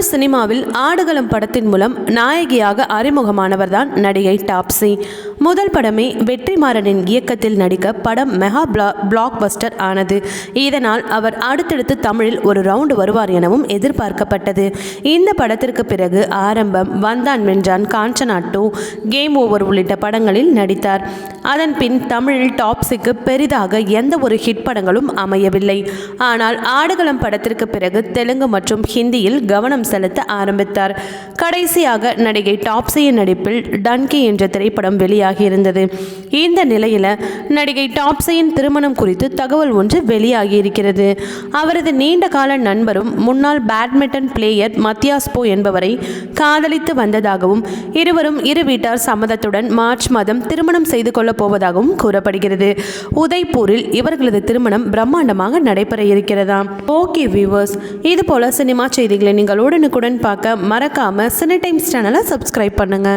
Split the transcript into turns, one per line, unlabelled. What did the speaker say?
தமிழ் சினிமாவில் ஆடுகளம் படத்தின் மூலம் நாயகியாக அறிமுகமானவர் தான் நடிகை டாப்ஸி. முதல் படமே வெற்றிமாறனின் இயக்கத்தில் நடிக்க படம் மெகா பிளா பிளாக் பஸ்டர் ஆனது. இதனால் அவர் அடுத்தடுத்து தமிழில் ஒரு ரவுண்டு வருவார் எனவும் எதிர்பார்க்கப்பட்டது. இந்த படத்திற்கு பிறகு ஆரம்பம் வந்தான் வென்றான் காஞ்சனா டூ கேம் ஓவர் உள்ளிட்ட படங்களில் நடித்தார். அதன் பின் தமிழில் டாப்ஸிக்கு பெரிதாக எந்த ஒரு ஹிட் படங்களும் அமையவில்லை. ஆனால் ஆடுகளம் படத்திற்கு பிறகு தெலுங்கு மற்றும் ஹிந்தியில் கவனம் செலுத்த ஆரம்பித்தார். கடைசியாக நடிகை டாப்ஸியின் நடிப்பில் டன்கி என்ற திரைப்படம் வெளியாகியிருந்தது இந்த நிலையில் நடிகை டாப்ஸையின் திருமணம் குறித்து தகவல் ஒன்று வெளியாகி இருக்கிறது. அவரது நீண்ட கால நண்பரும் முன்னாள் பேட்மிண்டன் பிளேயர் மத்தியாஸ்போ என்பவரை காதலித்து வந்ததாகவும் இருவரும் இரு வீட்டார் சம்மதத்துடன் மார்ச் மாதம் திருமணம் செய்து கொள்ளப் போவதாகவும் கூறப்படுகிறது. உதய்பூரில் இவர்களது திருமணம் பிரம்மாண்டமாக நடைபெற இருக்கிறதாம் ஓகே வியூவர்ஸ் இது போல சினிமா செய்திகளை நீங்கள் உடனுக்குடன் பார்க்க மறக்காம சினி டைம்ஸ் சேனலை சப்ஸ்கிரைப் பண்ணுங்க.